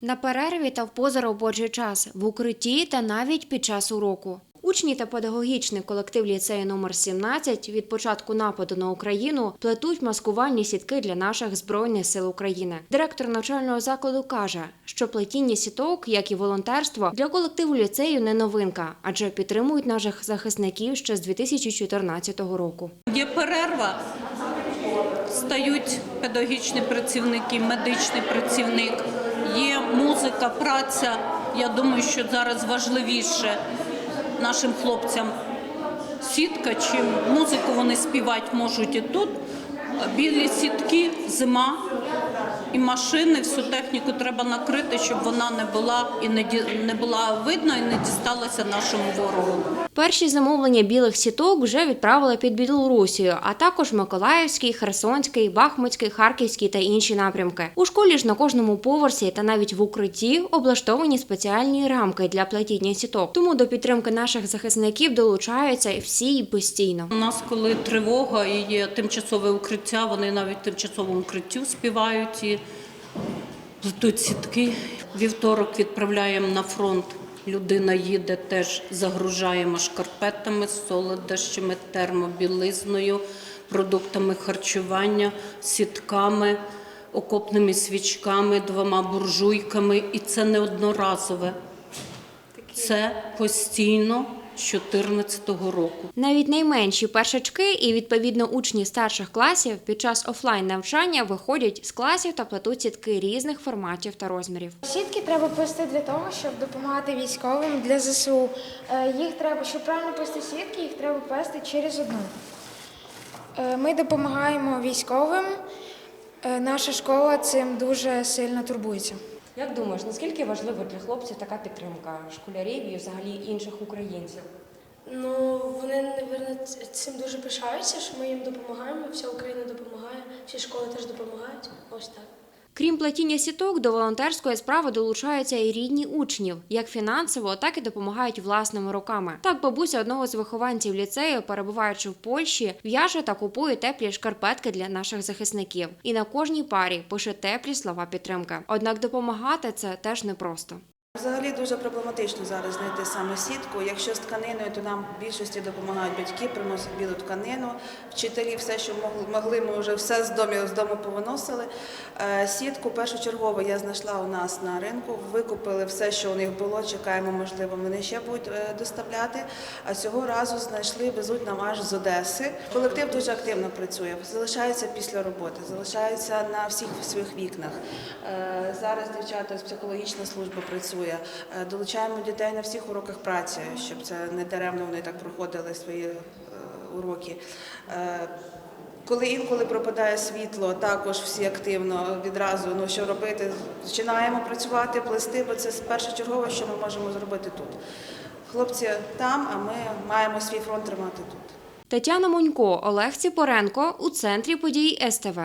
На перерві та в позаробочий час, в укритті та навіть під час уроку. Учні та педагогічний колектив ліцею номер 17 від початку нападу на Україну плетуть маскувальні сітки для наших збройних сил України. Директор навчального закладу каже, що плетіння сіток, як і волонтерство, для колективу ліцею не новинка, адже підтримують наших захисників ще з 2014 року. Є перерва, стають педагогічні працівники, медичний працівник, є музика, праця. Я думаю, що зараз важливіше нашим хлопцям сітка, чим музику вони співати можуть і тут. Білі сітки, зима і машини, всю техніку треба накрити, щоб вона не була і не ді- не була видна і не дісталася нашому ворогу. Перші замовлення білих сіток вже відправили під Білорусію, а також Миколаївський, Херсонський, Бахмутський, Харківський та інші напрямки. У школі ж на кожному поверсі та навіть в укритті облаштовані спеціальні рамки для плетіння сіток. Тому до підтримки наших захисників долучаються всі і постійно. У нас, коли тривога і є тимчасове укриття, вони навіть в тимчасовому укритті співають і плетуть сітки. Вівторок відправляємо на фронт. Людина їде, теж загружаємо шкарпетами, солодощами, термобілизною, продуктами харчування, сітками, окопними свічками, двома буржуйками. І це не одноразове. Це постійно 2014 року. Навіть найменші першачки і відповідно учні старших класів під час офлайн навчання виходять з класів та плетуть сітки різних форматів та розмірів. Сітки треба плести для того, щоб допомагати військовим для ЗСУ. Е, Їх треба, щоб правильно плести сітки, їх треба плести через одну. Е, Ми допомагаємо військовим. Е, Наша школа цим дуже сильно турбується. Як думаєш, наскільки важлива для хлопців така підтримка школярів і взагалі інших українців? Ну, вони, напевно, цим дуже пишаються, що ми їм допомагаємо, вся Україна допомагає, всі школи теж допомагають. Ось так. Крім платіння сіток, до волонтерської справи долучаються і рідні учнів, як фінансово, так і допомагають власними руками. Так, бабуся одного з вихованців ліцею, перебуваючи в Польщі, в'яже та купує теплі шкарпетки для наших захисників. І на кожній парі пише теплі слова підтримки. Однак допомагати це теж непросто. Взагалі дуже проблематично зараз знайти саме сітку. Якщо з тканиною, то нам в більшості допомагають батьки, приносять білу тканину. Вчителі все, що могли, ми вже все з дому, з дому повиносили. Е, Сітку першочергово я знайшла у нас на ринку. Викупили все, що у них було. Чекаємо, можливо, вони ще будуть е, доставляти. А цього разу знайшли, везуть нам аж з Одеси. Колектив дуже активно працює. Залишається після роботи, залишається на всіх своїх вікнах. Е, Зараз дівчата з психологічна служба працює. Е, Долучаємо дітей на всіх уроках праці, щоб це не даремно вони так проходили свої е, уроки. Е, Коли інколи пропадає світло, також всі активно відразу ну що робити. Починаємо працювати, плести, бо це першочергове, що ми можемо зробити тут. Хлопці там, а ми маємо свій фронт тримати тут. Тетяна Монько, Олег Ціпоренко у центрі подій СТВ.